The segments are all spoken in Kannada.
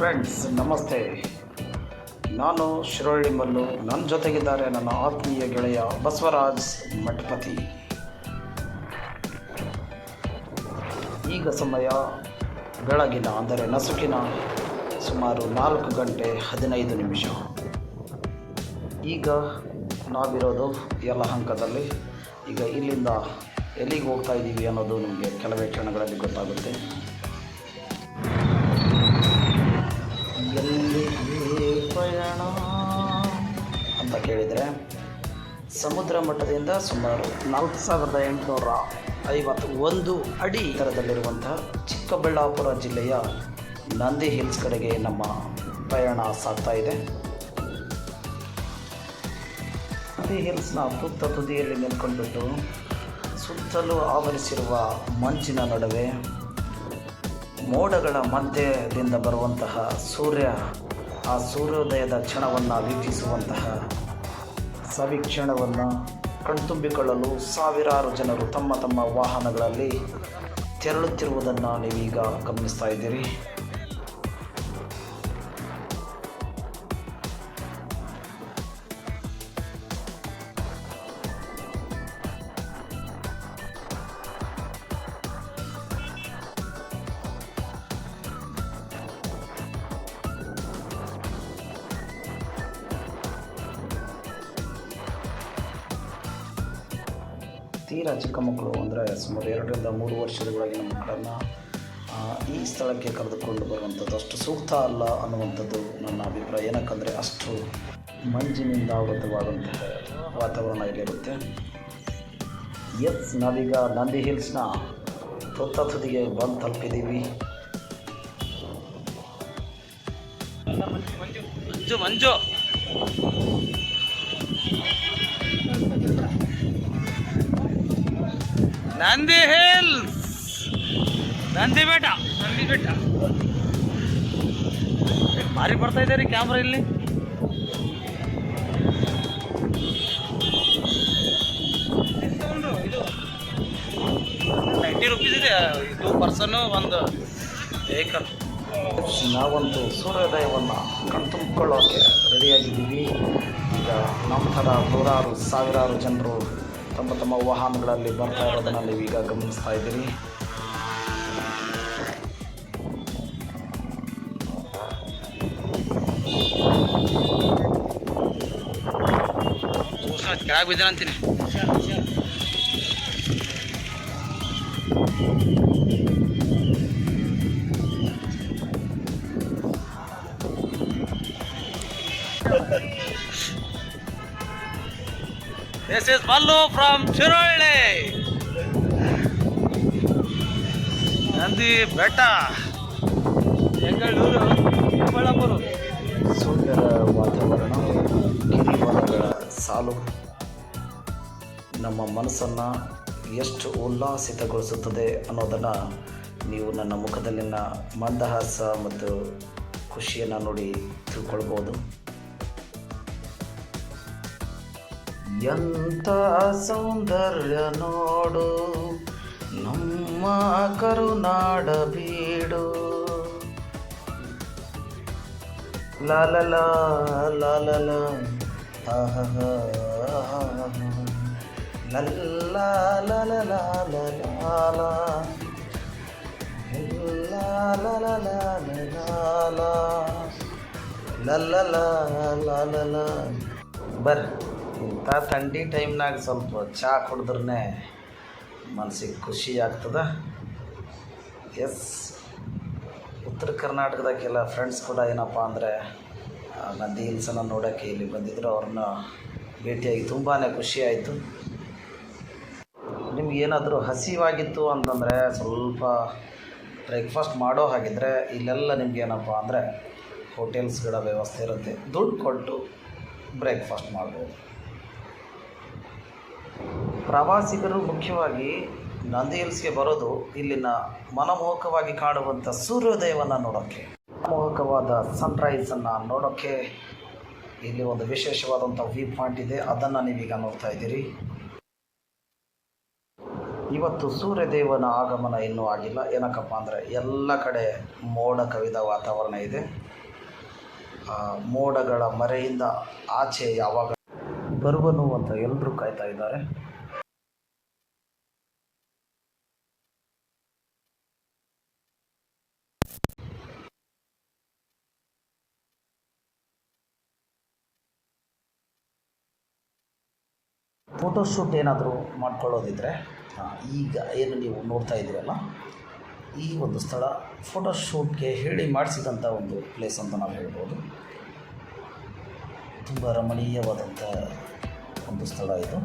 ಫ್ರೆಂಡ್ಸ್ ನಮಸ್ತೆ. ನಾನು ಶಿರೋಳಿ ಮಲ್ಲು. ನನ್ನ ಜೊತೆಗಿದ್ದಾರೆ ನನ್ನ ಆತ್ಮೀಯ ಗೆಳೆಯ ಬಸವರಾಜ್ ಮಠಪತಿ. ಈಗ ಸಮಯ ಬೆಳಗಿನ, ಅಂದರೆ ನಸುಕಿನ ಸುಮಾರು ನಾಲ್ಕು ಗಂಟೆ ಹದಿನೈದು ನಿಮಿಷ. ಈಗ ನಾವಿರೋದು ಯಲಹಂಕದಲ್ಲಿ. ಈಗ ಇಲ್ಲಿಂದ ಎಲ್ಲಿಗೆ ಹೋಗ್ತಾ ಇದ್ದೀವಿ ಅನ್ನೋದು ನಿಮಗೆ ಕೆಲವೇ ಕ್ಷಣಗಳಲ್ಲಿ ಗೊತ್ತಾಗುತ್ತೆ. ಸಮುದ್ರ ಮಟ್ಟದಿಂದ ಸುಮಾರು ನಾಲ್ಕು ಸಾವಿರದ ಎಂಟುನೂರ ಐವತ್ತು ಒಂದು ಅಡಿ ಎತ್ತರದಲ್ಲಿರುವಂತಹ ಚಿಕ್ಕಬಳ್ಳಾಪುರ ಜಿಲ್ಲೆಯ ನಂದಿ ಹಿಲ್ಸ್ ಕಡೆಗೆ ನಮ್ಮ ಪ್ರಯಾಣ ಸಾಗ್ತಾ ಇದೆ. ನಂದಿ ಹಿಲ್ಸ್ನ ತುತ್ತ ತುದಿಯಲ್ಲಿ ನಿಂತ್ಕೊಂಡ್ಬಿಟ್ಟು ಸುತ್ತಲೂ ಆವರಿಸಿರುವ ಮಂಚಿನ ನಡುವೆ ಮೋಡಗಳ ಮಧ್ಯದಿಂದ ಬರುವಂತಹ ಸೂರ್ಯ, ಆ ಸೂರ್ಯೋದಯದ ಕ್ಷಣವನ್ನು ವೀಕ್ಷಿಸುವಂತಹ ಸವಿಕ್ಷಣವನ್ನು ಕಣ್ತುಂಬಿಕೊಳ್ಳಲು ಸಾವಿರಾರು ಜನರು ತಮ್ಮ ತಮ್ಮ ವಾಹನಗಳಲ್ಲಿ ತೆರಳುತ್ತಿರುವುದನ್ನು ನೀವೀಗ ಗಮನಿಸ್ತಾ ಇದ್ದೀರಿ. ಸುಮಾರು ಎರಡರಿಂದ ಮೂರು ವರ್ಷದ ಒಳಗಿನ ಮಕ್ಕಳನ್ನು ಈ ಸ್ಥಳಕ್ಕೆ ಕರೆದುಕೊಂಡು ಬರುವಂಥದ್ದು ಅಷ್ಟು ಸೂಕ್ತ ಅಲ್ಲ ಅನ್ನುವಂಥದ್ದು ನನ್ನ ಅಭಿಪ್ರಾಯ. ಏನಕ್ಕಂದರೆ ಅಷ್ಟು ಮಂಜಿನಿಂದ ಆವೃತವಾದಂತಹ ವಾತಾವರಣ ಇಲ್ಲಿರುತ್ತೆ. ಎಸ್, ನಾವೀಗ ನಂದಿ ಹಿಲ್ಸ್ನ ತುತ್ತ ತುದಿಗೆ ಬಂದು ತಲುಪಿದ್ದೀವಿ. ಮಂಜು ಮಂಜು. ನಂದಿ ಹಿಲ್ಸ್. ನಂದಿ ಬೆಟ್ಟ ನಂದಿ ಬೆಟ್ಟ ಭಾರಿ ಬರ್ತಾ ಇದೆ ರೀ ಕ್ಯಾಮ್ರಾ ಇಲ್ಲಿ. ನೈಂಟಿ ರುಪೀಸ್ ಇದೆ. ಇದು ಪರ್ಸನ್ ಒಂದು ವೆಹಿಕಲ್ ನಾವಂತೂ ಸೂರ್ಯೋದಯವನ್ನು ಕಣ್ತುಂಬಿಕೊಳ್ಳೋಕೆ ರೆಡಿಯಾಗಿದ್ದೀವಿ. ಈಗ ನಮ್ಮ ಥರ ನೂರಾರು ಸಾವಿರಾರು ಜನರು ತಮ್ಮ ತಮ್ಮ ವಾಹನಗಳಲ್ಲಿ ಬರ್ತಾ ಇರೋದನ್ನು ನೀವೀಗ ಗಮನಿಸ್ತಾ ಇದ್ದೀರಿ. ಕೆಳಗೆ ಬಿದ್ದಾನ ಅಂತೀನಿ This is Mallu from ಶಿರೋಳ್ಳಿ Nandi Betta Bengaluru Chikkaballapur ಸುಂದರ ವಾತಾವರಣ ಗಿರಿವನಗಳ ಸಾಲು. ನಮ್ಮ ಮನಸ್ಸನ್ನು ಎಷ್ಟು ಉಲ್ಲಾಸಿತಗೊಳಿಸುತ್ತದೆ ಅನ್ನೋದನ್ನು ನೀವು ನನ್ನ ಮುಖದಲ್ಲಿನ ಮಂದಹಾಸ ಮತ್ತು ಖುಷಿಯನ್ನು ನೋಡಿ ತಿಳ್ಕೊಳ್ಬೋದು. ಎಂಥ ಸೌಂದರ್ಯ ನೋಡು ನಮ್ಮ ಕರುನಾಡ ಬೀಡು ಲಾಲಲ ಲಾಲಲ ಲಲ್ಲ ಲಲ ಲಾಲ ಲಲ್ಲ ಬರ್ರಿ ಥಂಡಿ ಟೈಮ್ನಾಗ ಸ್ವಲ್ಪ ಚಹಾ ಕುಡಿದ್ರೆ ಮನಸ್ಸಿಗೆ ಖುಷಿ ಆಗ್ತದ. ಎಸ್ ಉತ್ತರ ಕರ್ನಾಟಕದ ಕೆಲ ಫ್ರೆಂಡ್ಸ್ ಕೂಡ ಏನಪ್ಪ ಅಂದರೆ ನಂದಿ ಹಿಲ್ಸನ್ನು ನೋಡೋಕ್ಕೆ ಇಲ್ಲಿ ಬಂದಿದ್ದರು ಅವ್ರನ್ನ ಭೇಟಿಯಾಗಿ ತುಂಬಾ ಖುಷಿ ಆಯಿತು. ನಿಮ್ಗೆ ಏನಾದರೂ ಹಸಿವಾಗಿತ್ತು ಅಂತಂದರೆ ಸ್ವಲ್ಪ ಬ್ರೇಕ್ಫಾಸ್ಟ್ ಮಾಡೋ ಹಾಗಿದ್ರೆ ಇಲ್ಲೆಲ್ಲ ನಿಮ್ಗೆ ಏನಪ್ಪ ಅಂದರೆ ಹೋಟೆಲ್ಸ್ಗಳ ವ್ಯವಸ್ಥೆ ಇರುತ್ತೆ. ದುಡ್ಡು ಕೊಟ್ಟು ಬ್ರೇಕ್ಫಾಸ್ಟ್ ಮಾಡ್ಬೋದು. ಪ್ರವಾಸಿಗರು ಮುಖ್ಯವಾಗಿ ನಂದಿ ಹಿಲ್ಸ್ಗೆ ಬರೋದು ಇಲ್ಲಿನ ಮನಮೋಹಕವಾಗಿ ಕಾಣುವಂಥ ಸೂರ್ಯೋದಯವನ್ನು ನೋಡೋಕ್ಕೆ. ಮನಮೋಹಕವಾದ ಸನ್ರೈಸನ್ನು ನೋಡೋಕ್ಕೆ ಇಲ್ಲಿ ಒಂದು ವಿಶೇಷವಾದಂಥ ವ್ಯೂ ಪಾಯಿಂಟ್ ಇದೆ. ಅದನ್ನು ನೀವೀಗ ನೋಡ್ತಾ ಇದ್ದೀರಿ. ಇವತ್ತು ಸೂರ್ಯದೇವನ ಆಗಮನ ಇನ್ನೂ ಆಗಿಲ್ಲ. ಏನಕ್ಕಪ್ಪ ಅಂದರೆ ಎಲ್ಲ ಕಡೆ ಮೋಡ ಕವಿದ ವಾತಾವರಣ ಇದೆ. ಮೋಡಗಳ ಮರೆಯಿಂದ ಆಚೆ ಯಾವಾಗ ಬರುವನು ಅಂತ ಎಲ್ಲರೂ ಕಾಯ್ತಾ ಇದ್ದಾರೆ. ಫೋಟೋಶೂಟ್ ಏನಾದರೂ ಮಾಡ್ಕೊಳ್ಳೋದಿದ್ರೆ ಈಗ ಏನು ನೀವು ನೋಡ್ತಾ ಇದ್ದೀರಲ್ಲ, ಈ ಒಂದು ಸ್ಥಳ ಫೋಟೋಶೂಟ್ಗೆ ಹೇಳಿ ಮಾಡಿಸಿದಂಥ ಒಂದು ಪ್ಲೇಸ್ ಅಂತ ನಾವು ಹೇಳ್ಬೋದು. ತುಂಬ ರಮಣೀಯವಾದಂಥ ಒಂದು ಸ್ಥಳ ಇದು.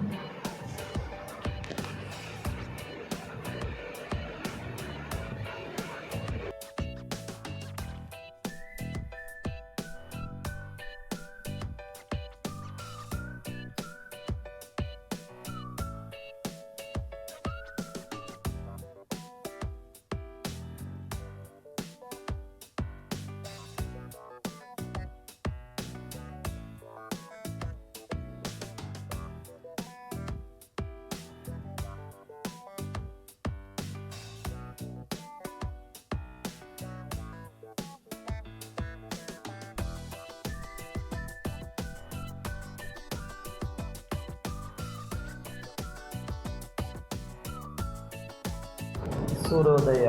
ಸೂರ್ಯೋದಯ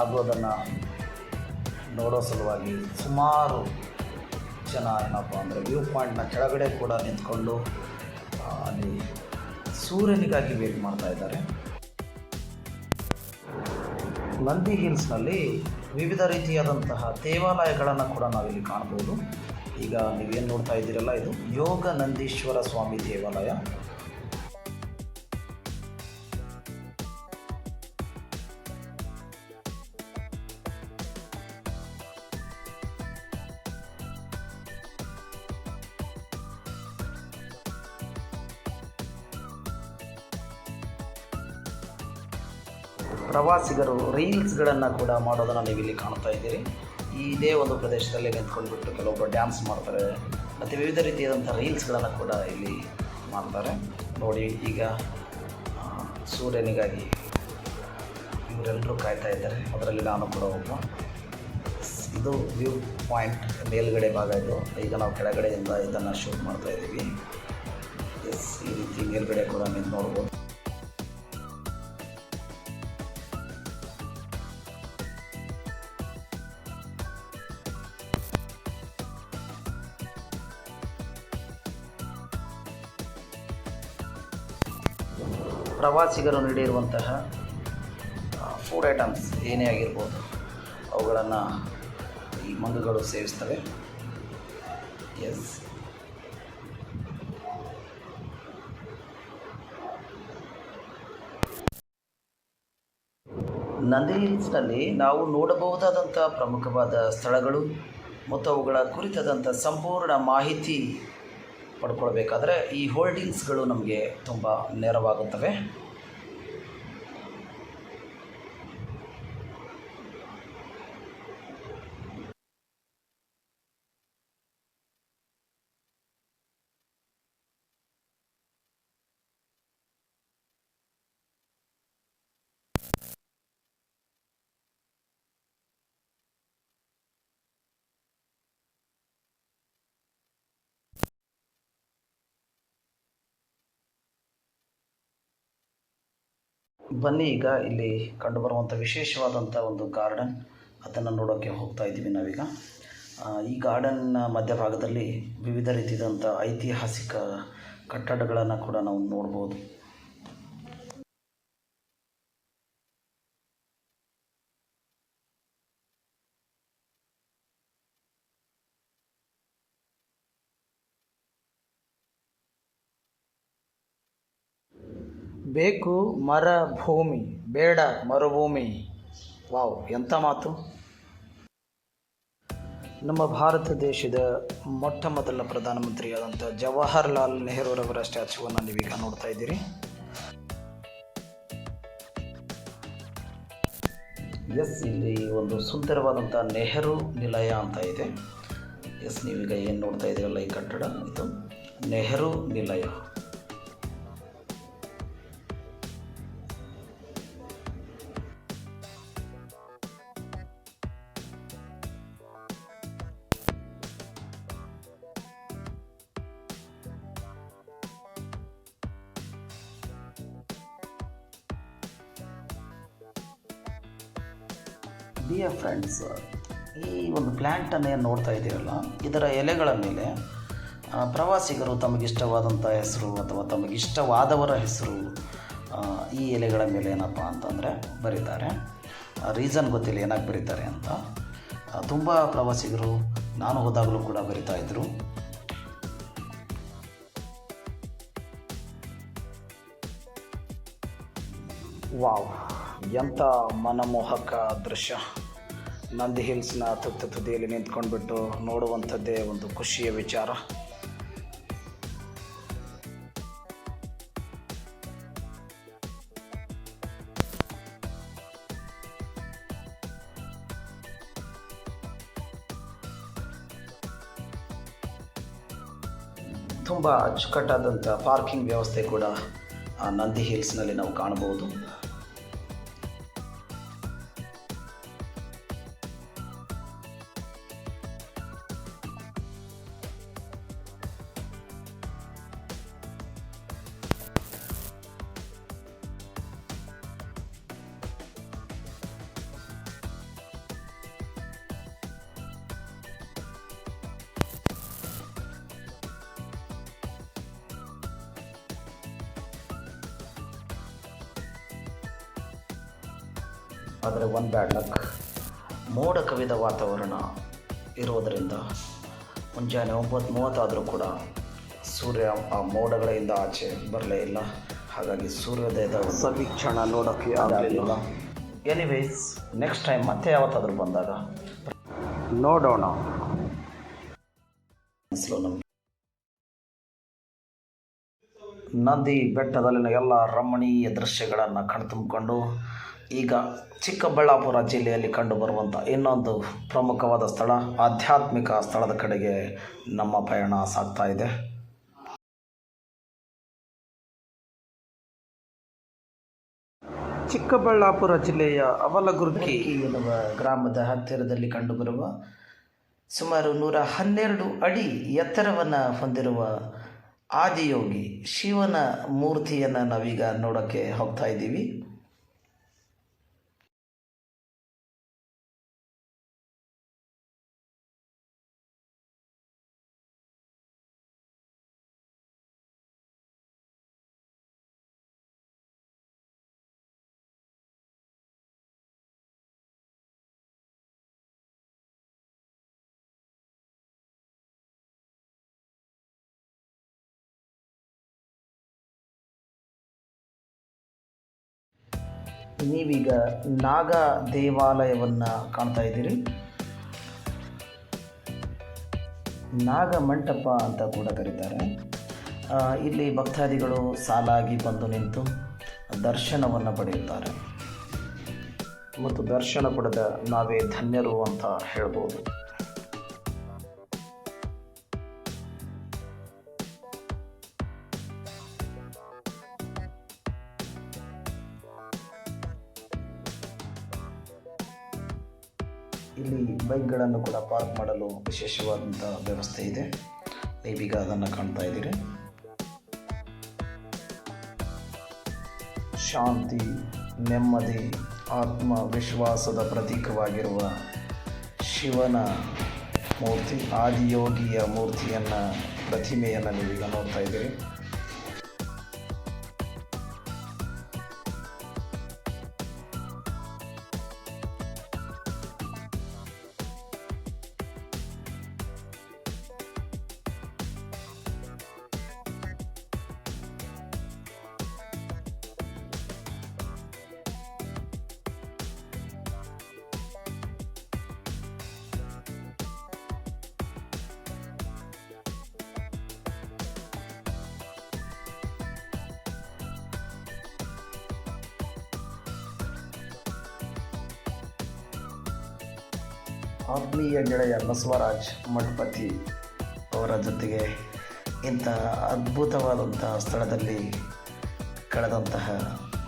ಆಗೋದನ್ನು ನೋಡೋ ಸಲುವಾಗಿ ಸುಮಾರು ಜನ ಏನಪ್ಪ ಅಂದರೆ ವ್ಯೂ ಪಾಯಿಂಟ್ನ ಕೆಳಗಡೆ ಕೂಡ ನಿಂತ್ಕೊಂಡು ಅಲ್ಲಿ ಸೂರ್ಯನಿಗಾಗಿ ವೇಟ್ ಮಾಡ್ತಾ ಇದ್ದಾರೆ. ನಂದಿ ಹಿಲ್ಸ್ನಲ್ಲಿ ವಿವಿಧ ರೀತಿಯಾದಂತಹ ದೇವಾಲಯಗಳನ್ನು ಕೂಡ ನಾವಿಲ್ಲಿ ಕಾಣ್ಬೋದು. ಈಗ ನೀವೇನು ನೋಡ್ತಾ ಇದ್ದೀರಲ್ಲ, ಇದು ಯೋಗ ನಂದೀಶ್ವರ ಸ್ವಾಮಿ ದೇವಾಲಯ. ಪ್ರವಾಸಿಗರು ರೀಲ್ಸ್ಗಳನ್ನು ಕೂಡ ಮಾಡೋದನ್ನು ನೀವು ಇಲ್ಲಿ ಕಾಣ್ತಾ ಇದ್ದೀರಿ. ಇದೇ ಒಂದು ಪ್ರದೇಶದಲ್ಲಿ ನಿಂತ್ಕೊಂಡ್ಬಿಟ್ಟು ಕೆಲವೊಬ್ಬರು ಡ್ಯಾನ್ಸ್ ಮಾಡ್ತಾರೆ. ಮತ್ತು ವಿವಿಧ ರೀತಿಯಾದಂಥ ರೀಲ್ಸ್ಗಳನ್ನು ಕೂಡ ಇಲ್ಲಿ ಮಾಡ್ತಾರೆ. ನೋಡಿ, ಈಗ ಸೂರ್ಯನಿಗಾಗಿ ಇವರೆಲ್ಲರೂ ಕಾಯ್ತಾ ಇದ್ದಾರೆ. ಅದರಲ್ಲಿ ನಾನು ಕೂಡ ಒಬ್ಬ. ಇದು ವ್ಯೂ ಪಾಯಿಂಟ್ ಮೇಲುಗಡೆ ಭಾಗ ಇದು. ಈಗ ನಾವು ಕೆಳಗಡೆಯಿಂದ ಇದನ್ನು ಶೂಟ್ ಮಾಡ್ತಾ ಇದ್ದೀವಿ. ಎಸ್ ಈ ರೀತಿ ಮೇಲುಗಡೆ ಕೂಡ ನೀವು ನೋಡ್ಬೋದು. ಪ್ರವಾಸಿಗರು ನೀಡಿರುವಂತಹ ಫುಡ್ ಐಟಮ್ಸ್ ಏನೇ ಆಗಿರ್ಬೋದು, ಅವುಗಳನ್ನು ಈ ಮಂಗಗಳು ಸೇವಿಸ್ತವೆ. ಎಸ್ ನಂದಿ ಹಿಲ್ಸ್ನಲ್ಲಿ ನಾವು ನೋಡಬಹುದಾದಂಥ ಪ್ರಮುಖವಾದ ಸ್ಥಳಗಳು ಮತ್ತು ಅವುಗಳ ಕುರಿತಾದಂಥ ಸಂಪೂರ್ಣ ಮಾಹಿತಿ ಪಡ್ಕೊಳ್ಬೇಕಾದ್ರೆ ಈ ಹೋಲ್ಡಿಂಗ್ಸ್ಗಳು ನಮಗೆ ತುಂಬ ನೆರವಾಗುತ್ತವೆ. ಬನ್ನಿ ಈಗ ಇಲ್ಲಿ ಕಂಡುಬರುವಂಥ ವಿಶೇಷವಾದಂಥ ಒಂದು ಗಾರ್ಡನ್ ಅದನ್ನು ನೋಡೋಕ್ಕೆ ಹೋಗ್ತಾ ಇದ್ದೀವಿ ನಾವೀಗ. ಈ ಗಾರ್ಡನ್ನ ಮಧ್ಯಭಾಗದಲ್ಲಿ ವಿವಿಧ ರೀತಿಯಾದಂಥ ಐತಿಹಾಸಿಕ ಕಟ್ಟಡಗಳನ್ನು ಕೂಡ ನಾವು ನೋಡ್ಬೋದು. ಬೇಕು ಮರ ಭೂಮಿ ಬೇಡ ಮರುಭೂಮಿ. ವಾವ್ ಎಂಥ ಮಾತು? ನಮ್ಮ ಭಾರತ ದೇಶದ ಮೊಟ್ಟ ಮೊದಲ ಪ್ರಧಾನಮಂತ್ರಿಯಾದಂಥ ಜವಾಹರ್ಲಾಲ್ ನೆಹರೂರವರ ಸ್ಟ್ಯಾಚ್ಯೂವನ್ನು ನೀವೀಗ ನೋಡ್ತಾ ಇದ್ದೀರಿ. ಎಸ್, ಇಲ್ಲಿ ಒಂದು ಸುಂದರವಾದಂಥ ನೆಹರು ನಿಲಯ ಅಂತ ಇದೆ. ಎಸ್, ನೀವೀಗ ಏನು ನೋಡ್ತಾ ಇದ್ದೀರಲ್ಲ ಈ ಕಟ್ಟಡ? ಇದು ನೆಹರು ನಿಲಯ. ಏನು ನೋಡ್ತಾ ಇದ್ದೀರಲ್ಲ ಇದರ ಎಲೆಗಳ ಮೇಲೆ ಪ್ರವಾಸಿಗರು ತಮಗಿಷ್ಟವಾದಂಥ ಹೆಸರು ಅಥವಾ ತಮಗಿಷ್ಟವಾದವರ ಹೆಸರು ಈ ಎಲೆಗಳ ಮೇಲೆ ಏನಪ್ಪ ಅಂತಂದರೆ ಬರೀತಾರೆ. ರೀಸನ್ ಗೊತ್ತಿಲ್ಲ ಏನಾಗಿ ಬರೀತಾರೆ ಅಂತ. ತುಂಬ ಪ್ರವಾಸಿಗರು, ನಾನು ಹೋದಾಗಲೂ ಕೂಡ ಬರಿತಾ ಇದ್ದರು ವಾವ್ ಎಂಥ ಮನಮೋಹಕ ದೃಶ್ಯ. ನಂದಿ ಹಿಲ್ಸ್ನ ತುತ್ತ ತುದಿಯಲ್ಲಿ ನಿಂತ್ಕೊಂಡ್ಬಿಟ್ಟು ನೋಡುವಂಥದ್ದೇ ಒಂದು ಖುಷಿಯ ವಿಚಾರ. ತುಂಬ ಅಚ್ಚುಕಟ್ಟಾದಂಥ ಪಾರ್ಕಿಂಗ್ ವ್ಯವಸ್ಥೆ ಕೂಡ ನಂದಿ ಹಿಲ್ಸ್ನಲ್ಲಿ ನಾವು ಕಾಣಬಹುದು. ಆದರೆ ಒನ್ ಬ್ಯಾಡ್ ಲಕ್ ಮೋಡ ಕವಿದ ವಾತಾವರಣ ಇರುವುದರಿಂದ ಮುಂಜಾನೆ ಒಂಬತ್ತು ಮೂವತ್ತಾದರೂ ಕೂಡ ಸೂರ್ಯ ಆ ಮೋಡಗಳಿಂದ ಆಚೆ ಬರಲೇ ಇಲ್ಲ. ಹಾಗಾಗಿ ಸೂರ್ಯೋದಯದ ಸವೀಕ್ಷಣ ನೋಡೋಕ್ಕೆ ಆಗಲಿಲ್ಲ. ಎನಿವೇಸ್ ನೆಕ್ಸ್ಟ್ ಟೈಮ್ ಮತ್ತೆ ಯಾವತ್ತಾದರೂ ಬಂದಾಗ ನೋಡೋಣ. ನಂದಿ ಬೆಟ್ಟದಲ್ಲಿನ ಎಲ್ಲ ರಮಣೀಯ ದೃಶ್ಯಗಳನ್ನು ಕಣ್ತುಂಬಿಕೊಂಡು ಈಗ ಚಿಕ್ಕಬಳ್ಳಾಪುರ ಜಿಲ್ಲೆಯಲ್ಲಿ ಕಂಡುಬರುವಂಥ ಇನ್ನೊಂದು ಪ್ರಮುಖವಾದ ಸ್ಥಳ, ಆಧ್ಯಾತ್ಮಿಕ ಸ್ಥಳದ ಕಡೆಗೆ ನಮ್ಮ ಪಯಣ ಸಾಗ್ತಾ ಇದೆ. ಚಿಕ್ಕಬಳ್ಳಾಪುರ ಜಿಲ್ಲೆಯ ಅವಲಗುರ್ಕಿ ಎನ್ನುವ ಗ್ರಾಮದ ಹತ್ತಿರದಲ್ಲಿ ಕಂಡುಬರುವ ಸುಮಾರು ನೂರ ಹನ್ನೆರಡು ಅಡಿ ಎತ್ತರವನ್ನು ಹೊಂದಿರುವ ಆದಿಯೋಗಿ ಶಿವನ ಮೂರ್ತಿಯನ್ನು ನಾವೀಗ ನೋಡೋಕ್ಕೆ ಹೋಗ್ತಾ ಇದ್ದೀವಿ. ನೀವೀಗ ನಾಗ ದೇವಾಲಯವನ್ನು ಕಾಣ್ತಾ ಇದ್ದೀರಿ. ನಾಗ ಮಂಟಪ ಅಂತ ಕೂಡ ಕರೀತಾರೆ. ಇಲ್ಲಿ ಭಕ್ತಾದಿಗಳು ಸಾಲಾಗಿ ಬಂದು ನಿಂತು ದರ್ಶನವನ್ನು ಪಡೆಯುತ್ತಾರೆ. ಮತ್ತು ದರ್ಶನ ಪಡೆದ ನಾವೇ ಧನ್ಯರು ಅಂತ ಹೇಳ್ಬೋದು. ಬೈಕ್ಗಳನ್ನು ಕೂಡ ಪಾರ್ಕ್ ಮಾಡಲು ವಿಶೇಷವಾದಂಥ ವ್ಯವಸ್ಥೆ ಇದೆ. ನೀವೀಗ ಅದನ್ನು ಕಾಣ್ತಾ ಇದ್ದೀರಿ. ಶಾಂತಿ, ನೆಮ್ಮದಿ, ಆತ್ಮವಿಶ್ವಾಸದ ಪ್ರತೀಕವಾಗಿರುವ ಶಿವನ ಮೂರ್ತಿ, ಆದಿಯೋಗಿಯ ಮೂರ್ತಿಯನ್ನು ಪ್ರತಿಮೆಯನ್ನು ನೀವೀಗ ನೋಡ್ತಾ ಇದ್ದೀರಿ. ಆತ್ಮೀಯ ಗೆಳೆಯ ಬಸವರಾಜ್ ಮಠಪತಿ ಅವರ ಜೊತೆಗೆ ಇಂಥ ಅದ್ಭುತವಾದಂತಹ ಸ್ಥಳದಲ್ಲಿ ಕಳೆದಂತಹ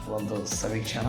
ಒಂದು ಸವೀಕ್ಷಣ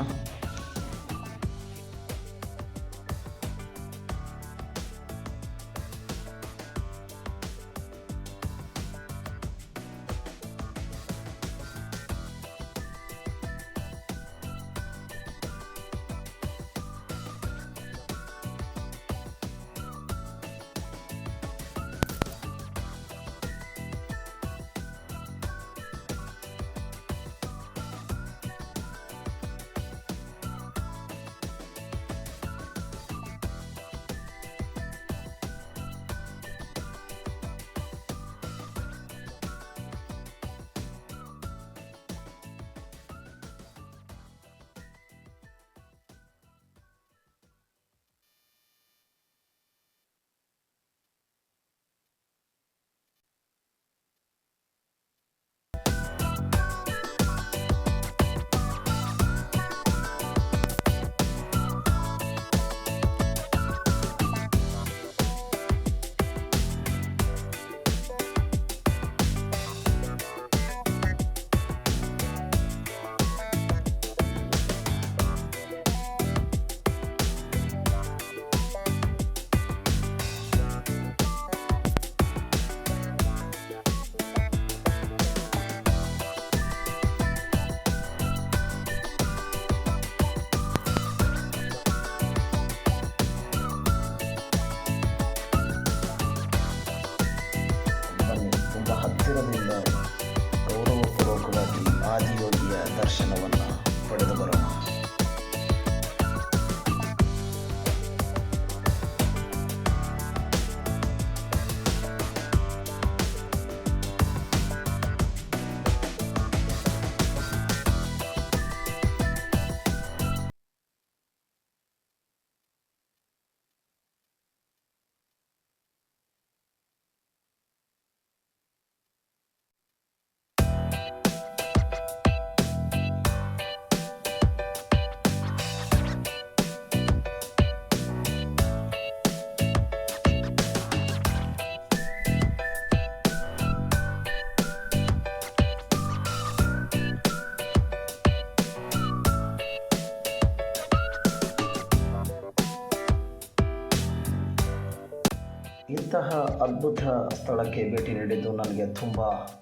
ಇಂತಹ ಅದ್ಭುತ ಸ್ಥಳಕ್ಕೆ ಭೇಟಿ ನೀಡಿದ್ದು ನನಗೆ ತುಂಬ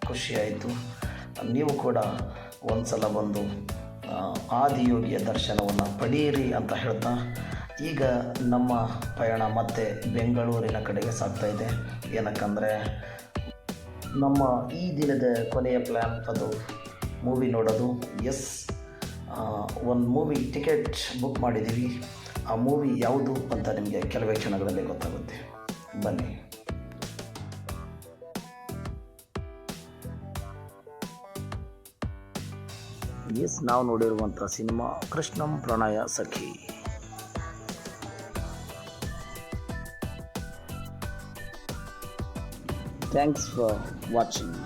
ಖುಷಿಯಾಯಿತು. ನೀವು ಕೂಡ ಒಂದು ಸಲ ಬಂದು ಆದಿಯೋಗಿಯ ದರ್ಶನವನ್ನು ಪಡೆಯಿರಿ ಅಂತ ಹೇಳ್ತಾ, ಈಗ ನಮ್ಮ ಪಯಣ ಮತ್ತೆ ಬೆಂಗಳೂರಿನ ಕಡೆಗೆ ಸಾಗ್ತಾ ಇದೆ. ಏನಕ್ಕಂದರೆ, ನಮ್ಮ ಈ ದಿನದ ಕೊನೆಯ ಪ್ಲ್ಯಾನ್ ಅದು ಮೂವಿ ನೋಡೋದು. ಎಸ್ ಒಂದು ಮೂವಿ ಟಿಕೆಟ್ ಬುಕ್ ಮಾಡಿದ್ದೀವಿ. ಆ ಮೂವಿ ಯಾವುದು ಅಂತ ನಿಮಗೆ ಕೆಲವೇ ಕ್ಷಣಗಳಲ್ಲಿ ಗೊತ್ತಾಗುತ್ತೆ. ಬನ್ನಿ. ಎಸ್ ನಾವು ನೋಡಿರುವಂಥ ಸಿನಿಮಾ ಕೃಷ್ಣಂ ಪ್ರಣಯ ಸಖಿ. Thanks for watching